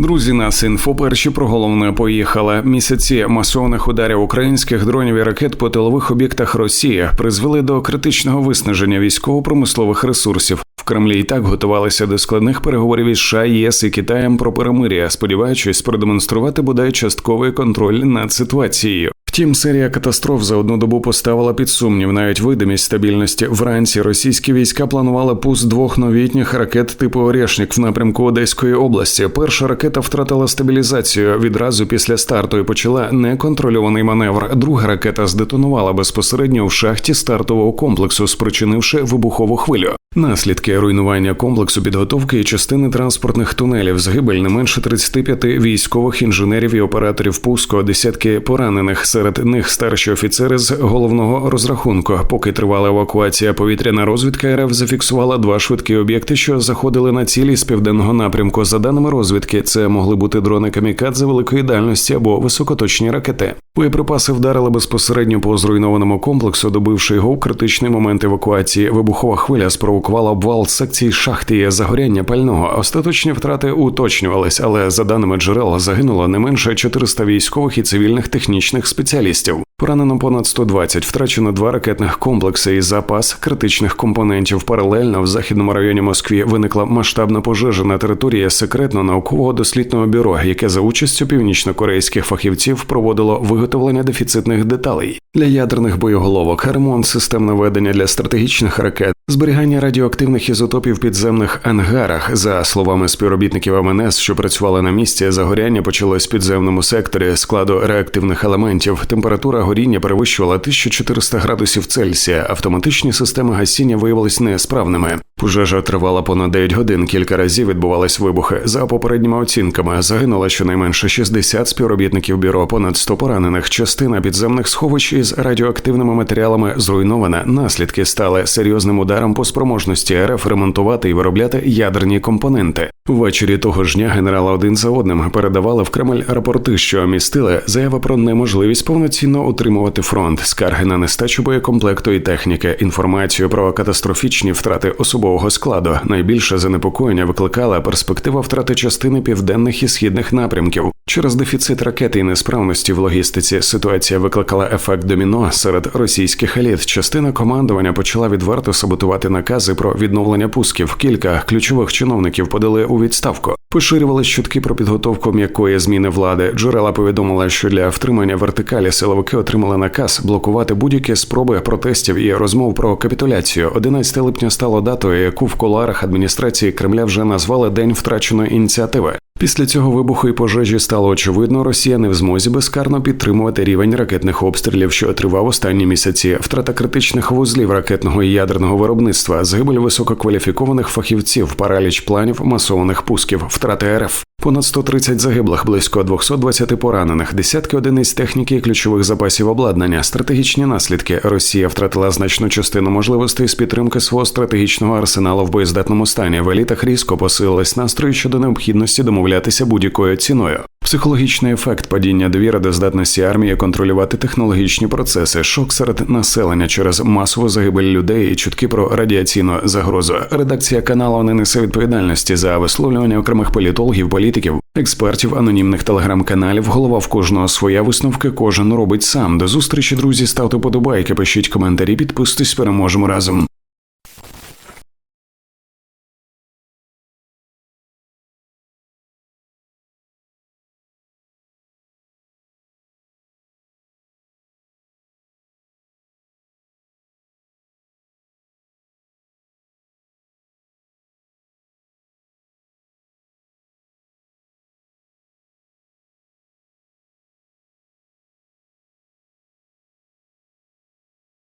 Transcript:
Друзі, нас інфо перші про головне поїхали. Місяці масованих ударів українських дронів і ракет по тилових об'єктах Росії призвели до критичного виснаження військово-промислових ресурсів. В Кремлі і так готувалися до складних переговорів із США, ЄС і Китаєм про перемир'я, сподіваючись продемонструвати бодай частковий контроль над ситуацією. Втім, серія катастроф за одну добу поставила під сумнів навіть видимість стабільності. Вранці російські війська планували пуск двох новітніх ракет типу «Орешник» в напрямку Одеської області. Перша ракета втратила стабілізацію відразу після старту і почала неконтрольований маневр. Друга ракета здетонувала безпосередньо в шахті стартового комплексу, спричинивши вибухову хвилю. Наслідки руйнування комплексу підготовки і частини транспортних тунелів, загибель не менше 35 військових інженерів і операторів пуску, десятки поранених. Серед них старші офіцери з головного розрахунку. Поки тривала евакуація, повітряна розвідка РФ зафіксувала два швидкі об'єкти, що заходили на цілі з південного напрямку. За даними розвідки, це могли бути дрони камікадзе великої дальності або високоточні ракети. Боєприпаси вдарили безпосередньо по зруйнованому комплексу, добивши його в критичний момент евакуації. Вибухова хвиля спровокувала обвал секції шахти і загоряння пального. Остаточні втрати уточнювались, але за даними джерел загинуло не менше 400 військових і цивільних технічних спеціалістів. Поранено понад 120, втрачено два ракетних комплекси і запас критичних компонентів. Паралельно в західному районі Москві виникла масштабна пожежа на території секретно наукового дослідного бюро, яке за участю північно-корейських фахівців проводило виготовлення дефіцитних деталей для ядерних боєголовок, ремонт систем наведення для стратегічних ракет, зберігання радіоактивних ізотопів в підземних ангарах. За словами співробітників МНС, що працювали на місці, загоряння почалось в підземному секторі складу реактивних елементів. Температура горіння перевищувала 1400 градусів Цельсія. Автоматичні системи гасіння виявились несправними. Пожежа тривала понад 9 годин. Кілька разів відбувались вибухи. За попередніми оцінками загинуло щонайменше 60 співробітників бюро, понад 100 поранених. Частина підземних сховищ із радіоактивними матеріалами зруйнована. Наслідки стали серйозним ударом по спроможності РФ ремонтувати і виробляти ядерні компоненти. Ввечері того ж дня генерала один за одним передавали в Кремль рапорти, що містили заяви про неможливість повноцінно утримувати фронт, скарги на нестачу боєкомплекту і техніки, інформацію про катастрофічні втрати особового складу. Найбільше занепокоєння викликала перспектива втрати частини південних і східних напрямків. Через дефіцит ракети і несправності в логістиці ситуація викликала ефект доміно серед російських еліт. Частина командування почала відверто саботувати накази про відновлення пусків. Кілька ключових чиновників подали у відставку. Поширювали чутки про підготовку м'якої зміни влади. Джерела повідомила, що для втримання вертикалі силовики отримали наказ блокувати будь-які спроби протестів і розмов про капітуляцію. 11 липня стало датою, яку в коларах адміністрації Кремля вже назвали День втраченої ініціативи. Після цього вибуху і пожежі стало очевидно, Росія не в змозі безкарно підтримувати рівень ракетних обстрілів, що тривав останні місяці. Втрата критичних вузлів ракетного і ядерного виробництва, загибель висококваліфікованих фахівців, параліч планів масованих пусків, втрати РФ. Понад 130 загиблих, близько 220 поранених, десятки одиниць техніки і ключових запасів обладнання, стратегічні наслідки. Росія втратила значну частину можливостей з підтримки свого стратегічного арсеналу в боєздатному стані. В елітах різко посилились настрої щодо необхідності домовлятися будь-якою ціною. Психологічний ефект падіння довіри до здатності армії контролювати технологічні процеси, шок серед населення через масову загибель людей і чутки про радіаційну загрозу. Редакція каналу не несе відповідальності за висловлювання окремих політологів, політиків, експертів, анонімних телеграм-каналів. Голова в кожного своя висновки, кожен робить сам. До зустрічі, друзі, ставте подобайки, пишіть коментарі, підписуйтесь, переможемо разом.